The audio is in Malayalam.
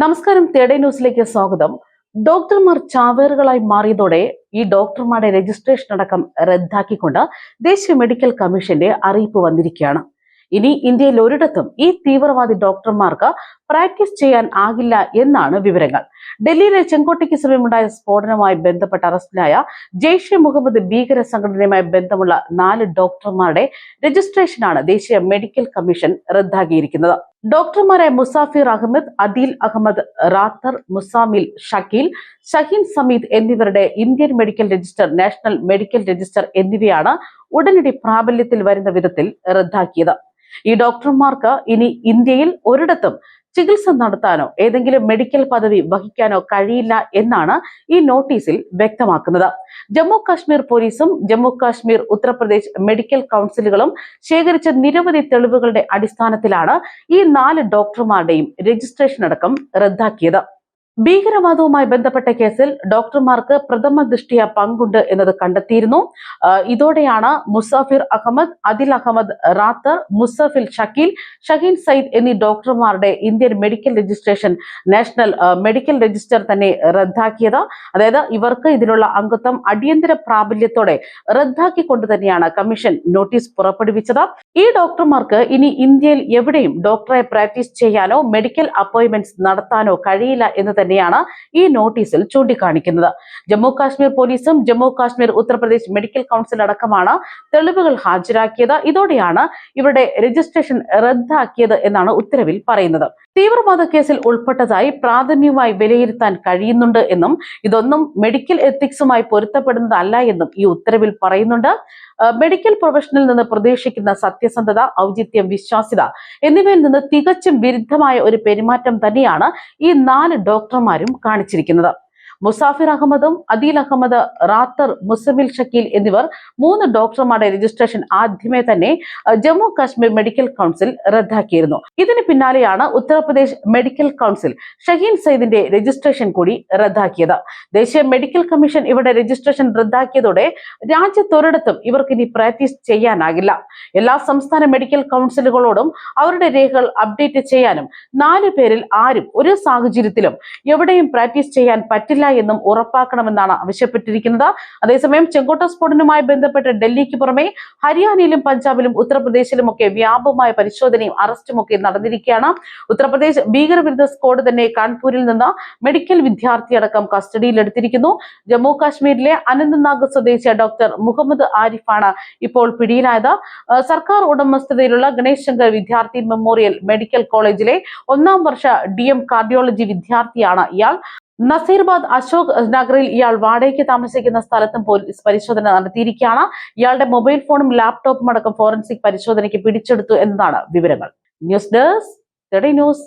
നമസ്കാരം തേടേ ന്യൂസിലേക്ക് സ്വാഗതം. ഡോക്ടർമാർ ചാവേറുകളായി മാറിയതോടെ ഈ ഡോക്ടർമാരുടെ രജിസ്ട്രേഷൻ അടക്കം റദ്ദാക്കിക്കൊണ്ട് ദേശീയ മെഡിക്കൽ കമ്മീഷന്റെ അറിയിപ്പ് വന്നിരിക്കുകയാണ്. ഇനി ഇന്ത്യയിൽ ഒരിടത്തും ഈ തീവ്രവാദി ഡോക്ടർമാർക്ക് പ്രാക്ടീസ് ചെയ്യാൻ ആകില്ല എന്നാണ് വിവരങ്ങൾ. ഡൽഹിയിലെ ചെങ്കോട്ടയ്ക്ക് സമയമുണ്ടായ സ്ഫോടനവുമായി ബന്ധപ്പെട്ട് അറസ്റ്റിലായ ജെയ്ഷെ മുഹമ്മദ് ഭീകര സംഘടനയുമായി ബന്ധമുള്ള നാല് ഡോക്ടർമാരുടെ രജിസ്ട്രേഷനാണ് ദേശീയ മെഡിക്കൽ കമ്മീഷൻ റദ്ദാക്കിയിരിക്കുന്നത്. ഡോക്ടർമാരായ മുസാഫിർ അഹമ്മദ് അദീൽ അഹമ്മദ് റാത്തർ മുസാമിൽ ഷക്കീൽ ഷഹീൻ സമീദ് എന്നിവരുടെ Indian medical register national medical register എന്നിവയാണ് ഉടനടി പ്രാബല്യത്തിൽ വരുന്ന വിധത്തിൽ റദ്ദാക്കിയത്. ഈ ഡോക്ടർമാർക്ക് ഇനി ഇന്ത്യയിൽ ഒരിടത്തും ചികിത്സ നടത്താനോ ഏതെങ്കിലും മെഡിക്കൽ പദവി വഹിക്കാനോ കഴിയില്ല എന്നാണ് ഈ നോട്ടീസിൽ വ്യക്തമാക്കുന്നത്. ജമ്മു കാശ്മീർ പോലീസും ജമ്മു കാശ്മീർ ഉത്തർപ്രദേശ് മെഡിക്കൽ കൗൺസിലുകളും ശേഖരിച്ച നിരവധി തെളിവുകളുടെ അടിസ്ഥാനത്തിലാണ് ഈ നാല് ഡോക്ടർമാരുടെയും രജിസ്ട്രേഷൻ അടക്കം റദ്ദാക്കിയത്. ഭീകരവാദവുമായി ബന്ധപ്പെട്ട കേസിൽ ഡോക്ടർമാർക്ക് പ്രഥമ ദൃഷ്ടിയ പങ്കുണ്ട് എന്നത് കണ്ടെത്തിയിരുന്നു. ഇതോടെയാണ് മുസാഫിർ അഹമ്മദ് അദിൽ അഹമ്മദ് റാത്തർ മുസഫിൽ ഷക്കീൽ ഷഹീൻ സയ്യിദ് എന്നീ ഡോക്ടർമാരുടെ Indian medical registration national medical register തന്നെ റദ്ദാക്കിയത്. അതായത് ഇവർക്ക് ഇതിലുള്ള അംഗത്വം അടിയന്തര പ്രാബല്യത്തോടെ റദ്ദാക്കിക്കൊണ്ട് തന്നെയാണ് കമ്മീഷൻ നോട്ടീസ് പുറപ്പെടുവിച്ചത്. ഈ ഡോക്ടർമാർക്ക് ഇനി ഇന്ത്യയിൽ എവിടെയും ഡോക്ടറെ പ്രാക്ടീസ് ചെയ്യാനോ മെഡിക്കൽ അപ്പോയിന്റ്മെന്റ്സ് നടത്താനോ കഴിയില്ല എന്ന് തന്നെയാണ് ഈ നോട്ടീസിൽ ചൂണ്ടിക്കാണിക്കുന്നത്. ജമ്മു കാശ്മീർ പോലീസും ജമ്മു കാശ്മീർ ഉത്തർപ്രദേശ് മെഡിക്കൽ കൗൺസിൽ അടക്കമാണ് തെളിവുകൾ ഹാജരാക്കിയത്. ഇതോടെയാണ് ഇവരുടെ രജിസ്ട്രേഷൻ റദ്ദാക്കിയത് എന്നാണ് ഉത്തരവിൽ പറയുന്നത്. തീവ്രവാദ കേസിൽ ഉൾപ്പെട്ടതായി പ്രാഥമികമായി വിലയിരുത്താൻ കഴിയുന്നുണ്ട് എന്നും ഇതൊന്നും മെഡിക്കൽ എത്തിക്സുമായി പൊരുത്തപ്പെടുന്നതല്ല എന്നും ഈ ഉത്തരവിൽ പറയുന്നുണ്ട്. മെഡിക്കൽ പ്രൊഫഷനിൽ നിന്ന് പ്രതീക്ഷിക്കുന്ന സത്യസന്ധത ഔചിത്യം വിശ്വാസ്യത എന്നിവയിൽ നിന്ന് തികച്ചും വിരുദ്ധമായ ഒരു പെരുമാറ്റം തന്നെയാണ് ഈ നാല് ഡോക്ടർമാരും കാണിച്ചിരിക്കുന്നത്. മുസാഫിർ അഹമ്മദും അദീൽ അഹമ്മദ് റാത്തർ മുസമിൽ ഷക്കീൽ എന്നിവർ മൂന്ന് ഡോക്ടർമാരുടെ രജിസ്ട്രേഷൻ ആദ്യമേ തന്നെ ജമ്മു കാശ്മീർ മെഡിക്കൽ കൗൺസിൽ റദ്ദാക്കിയിരുന്നു. ഇതിന് പിന്നാലെയാണ് ഉത്തർപ്രദേശ് മെഡിക്കൽ കൗൺസിൽ ഷഹീൻ സയ്യിദിന്റെ രജിസ്ട്രേഷൻ കൂടി റദ്ദാക്കിയത്. ദേശീയ മെഡിക്കൽ കമ്മീഷൻ ഇവരുടെ രജിസ്ട്രേഷൻ റദ്ദാക്കിയതോടെ രാജ്യത്തൊരിടത്തും ഇവർക്ക് ഇനി പ്രാക്ടീസ് ചെയ്യാനാകില്ല. എല്ലാ സംസ്ഥാന മെഡിക്കൽ കൗൺസിലുകളോടും അവരുടെ രേഖകൾ അപ്ഡേറ്റ് ചെയ്യാനും നാല് പേരിൽ ആരും ഒരു സാഹചര്യത്തിലും എവിടെയും പ്രാക്ടീസ് ചെയ്യാൻ പറ്റില്ല എന്നും ഉറപ്പാക്കണമെന്നാണ് ആവശ്യപ്പെട്ടിരിക്കുന്നത്. അതേസമയം ചെങ്കോട്ട സ്ഫോടനവുമായി ബന്ധപ്പെട്ട് ഡൽഹിക്ക് പുറമെ ഹരിയാനയിലും പഞ്ചാബിലും ഉത്തർപ്രദേശിലും ഒക്കെ വ്യാപകമായ പരിശോധനയും അറസ്റ്റും ഒക്കെ നടന്നിരിക്കുകയാണ്. ഉത്തർപ്രദേശ് ഭീകരവിരുദ്ധ സ്ക്വാഡ് തന്നെ കാൺപൂരിൽ നിന്ന് മെഡിക്കൽ വിദ്യാർത്ഥിയടക്കം കസ്റ്റഡിയിലെടുത്തിരിക്കുന്നു. ജമ്മു കാശ്മീരിലെ അനന്ത്നാഗ് സ്വദേശിയ ഡോക്ടർ മുഹമ്മദ് ആരിഫാണ് ഇപ്പോൾ പിടിയിലായത്. സർക്കാർ ഉടമസ്ഥതയിലുള്ള ഗണേശ് ശങ്കർ വിദ്യാർത്ഥി മെമ്മോറിയൽ മെഡിക്കൽ കോളേജിലെ ഒന്നാം വർഷ ഡി എം കാർഡിയോളജി വിദ്യാർത്ഥിയാണ് ഇയാൾ. നസീർബാദ് അശോക് നഗറിൽ ഇയാൾ വാടകയ്ക്ക് താമസിക്കുന്ന സ്ഥലത്തും പോലീസ് പരിശോധന നടത്തിയിരിക്കുകയാണ്. ഇയാളുടെ മൊബൈൽ ഫോണും ലാപ്ടോപ്പും അടക്കം ഫോറൻസിക് പരിശോധനയ്ക്ക് പിടിച്ചെടുത്തു എന്നതാണ് വിവരങ്ങൾ. News desk news.